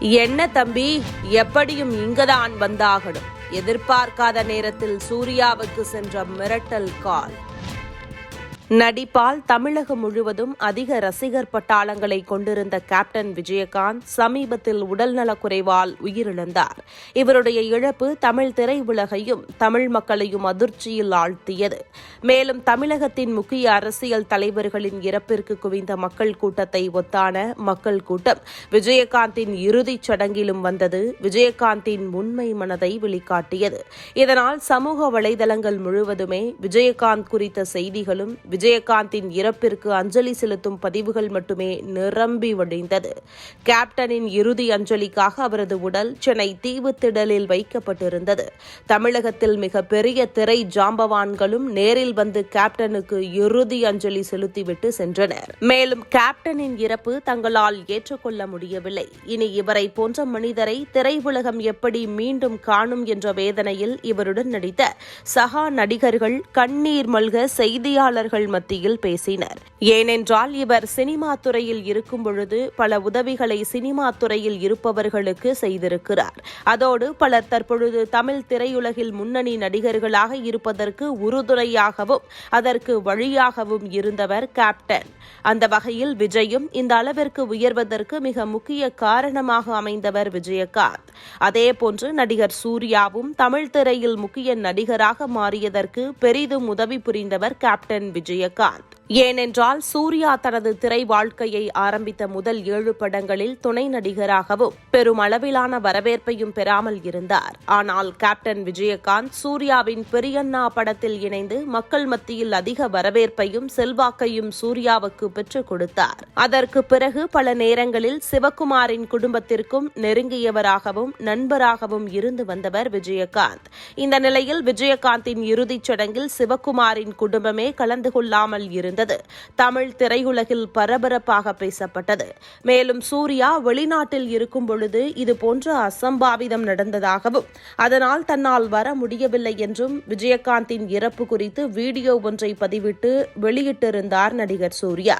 என்ன தம்பி எப்படியும் இங்கதான் வந்தாகணும். எதிர்பார்க்காத நேரத்தில் சூர்யாவுக்கு சென்ற மிரட்டல் கால். நடிப்பால் தமிழகம் முழுவதும் அதிக ரசிகர் பட்டாளங்களை கொண்டிருந்த கேப்டன் விஜயகாந்த் சமீபத்தில் உடல்நலக்குறைவால் உயிரிழந்தார். இவருடைய இழப்பு தமிழ் திரையுலகையும் தமிழ் மக்களையும் அதிர்ச்சியில் ஆழ்த்தியது. மேலும் தமிழகத்தின் முக்கிய அரசியல் தலைவர்களின் இறப்பிற்கு குவிந்த மக்கள் கூட்டத்தை ஒத்தான மக்கள் கூட்டம் விஜயகாந்தின் இறுதிச் சடங்கிலும் வந்தது விஜயகாந்தின் உண்மை மனதை வெளிக்காட்டியது. இதனால் சமூக வலைதளங்கள் முழுவதுமே விஜயகாந்த் குறித்த செய்திகளும் விஜயகாந்தின் இறப்பிற்கு அஞ்சலி செலுத்தும் பதிவுகள் மட்டுமே நிரம்பி வழிந்தது. கேப்டனின் இறுதி அஞ்சலிக்காக அவரது உடல் சென்னை தீவுத்திடலில் வைக்கப்பட்டிருந்தது. தமிழகத்தில் மிக பெரிய திரை ஜாம்பவான்களும் நேரில் வந்து கேப்டனுக்கு இறுதி அஞ்சலி செலுத்திவிட்டு சென்றனர். மேலும் கேப்டனின் இறப்பு தங்களால் ஏற்றுக்கொள்ள முடியவில்லை. இனி இவரை போன்ற மனிதரை திரையுலகம் எப்படி மீண்டும் காணும் என்ற வேதனையில் இவருடன் நடித்த சகா நடிகர்கள் கண்ணீர் மல்க செய்தியாளர்கள் மத்தியில் பேசினர். ஏனென்றால் இவர் சினிமா துறையில் இருக்கும் பொழுது பல உதவிகளை சினிமா துறையில் இருப்பவர்களுக்கு செய்திருக்கிறார். அதோடு பலர் தற்பொழுது தமிழ் திரையுலகில் முன்னணி நடிகர்களாக இருப்பதற்கு உறுதுணையாகவும் அதற்கு வழியாகவும் இருந்தவர் கேப்டன். அந்த வகையில் விஜயும் இந்த அளவிற்கு உயர்வதற்கு மிக முக்கிய காரணமாக அமைந்தவர் விஜயகாந்த். அதேபோன்று நடிகர் சூர்யாவும் தமிழ் திரையில் முக்கிய நடிகராக மாறியதற்கு பெரிதும் உதவி புரிந்தவர் கேப்டன் விஜய். விஜயகாந்த் ஏனென்றால் சூர்யா தனது திரை வாழ்க்கையை ஆரம்பித்த முதல் ஏழு படங்களில் துணை நடிகராகவும் பெருமளவிலான வரவேற்பையும் பெறாமல் இருந்தார். ஆனால் கேப்டன் விஜயகாந்த் சூர்யாவின் பெரியண்ணா படத்தில் இணைந்து மக்கள் மத்தியில் அதிக வரவேற்பையும் செல்வாக்கையும் சூர்யாவுக்கு பெற்றுக் கொடுத்தார். அதற்கு பிறகு பல நேரங்களில் சிவகுமாரின் குடும்பத்திற்கும் நெருங்கியவராகவும் நண்பராகவும் இருந்து வந்தவர் விஜயகாந்த். இந்த நிலையில் விஜயகாந்தின் இறுதிச் சடங்கில் சிவகுமாரின் குடும்பமே கலந்து கொள்ளாமல் இருந்தது. தமிழ் திரையுலகில் பரபரப்பாக பேசப்பட்டது. மேலும் சூர்யா வெளிநாட்டில் இருக்கும் பொழுது இதுபோன்ற அசம்பாவிதம் நடந்ததாகவும் அதனால் தன்னால் வர முடியவில்லை என்றும் விஜயகாந்தின் இறப்பு குறித்து வீடியோ ஒன்றை பதிவிட்டு வெளியிட்டிருந்தார் நடிகர் சூர்யா.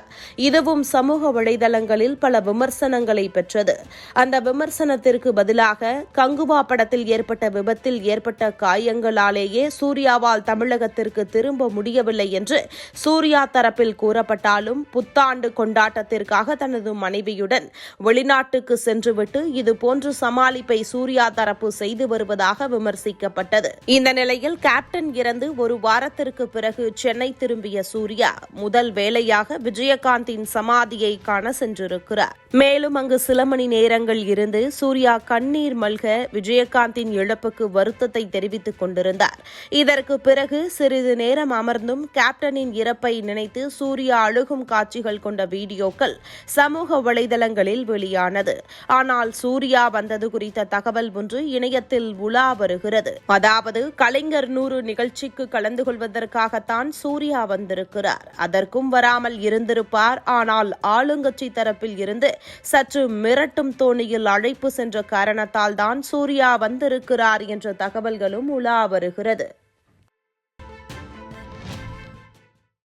இதுவும் சமூக வலைதளங்களில் பல விமர்சனங்களை பெற்றது. அந்த விமர்சனத்திற்கு பதிலாக கங்குவா படத்தில் ஏற்பட்ட விபத்தில் ஏற்பட்ட காயங்களாலேயே சூர்யாவால் தமிழகத்திற்கு திரும்ப முடியவில்லை என்று சூர்யா தரப்பில் கூறப்பட்டாலும் புத்தாண்டு கொண்டாட்டத்திற்காக தனது மனைவியுடன் வெளிநாட்டுக்கு சென்றுவிட்டு இதுபோன்று சமாளிப்பை சூர்யா தரப்பு செய்து வருவதாக விமர்சிக்கப்பட்டது. இந்த நிலையில் கேப்டன் இறந்து ஒரு வாரத்திற்கு பிறகு சென்னை திரும்பிய சூர்யா முதல் வேலையாக விஜயகாந்தின் சமாதியை காண சென்றிருக்கிறார். மேலும் அங்கு சில மணி நேரங்கள் இருந்து சூர்யா கண்ணீர் மல்க விஜயகாந்தின் இழப்புக்கு வருத்தத்தை தெரிவித்துக் கொண்டிருந்தார். இதற்கு பிறகு சிறிது நேரம் அமர்ந்தும் கேப்டனின் இறப்பை நினைத்து சூர்யா அழுகும் காட்சிகள் கொண்ட வீடியோக்கள் சமூக வலைதளங்களில் வெளியானது. ஆனால் சூர்யா வந்தது குறித்த தகவல் ஒன்று இணையத்தில் உலா வருகிறது. அதாவது கலைஞர் நூறு நிகழ்ச்சிக்கு கலந்து கொள்வதற்காகத்தான் சூர்யா வந்திருக்கிறார். அதற்கும் வராமல் இருந்திருப்பார். ஆனால் ஆளுங்கட்சி தரப்பில் இருந்து சற்று மிரட்டும் தோணியில் அழைப்பு சென்ற காரணத்தால் தான் சூர்யா வந்திருக்கிறார் என்ற தகவல்களும் உலா வருகிறது.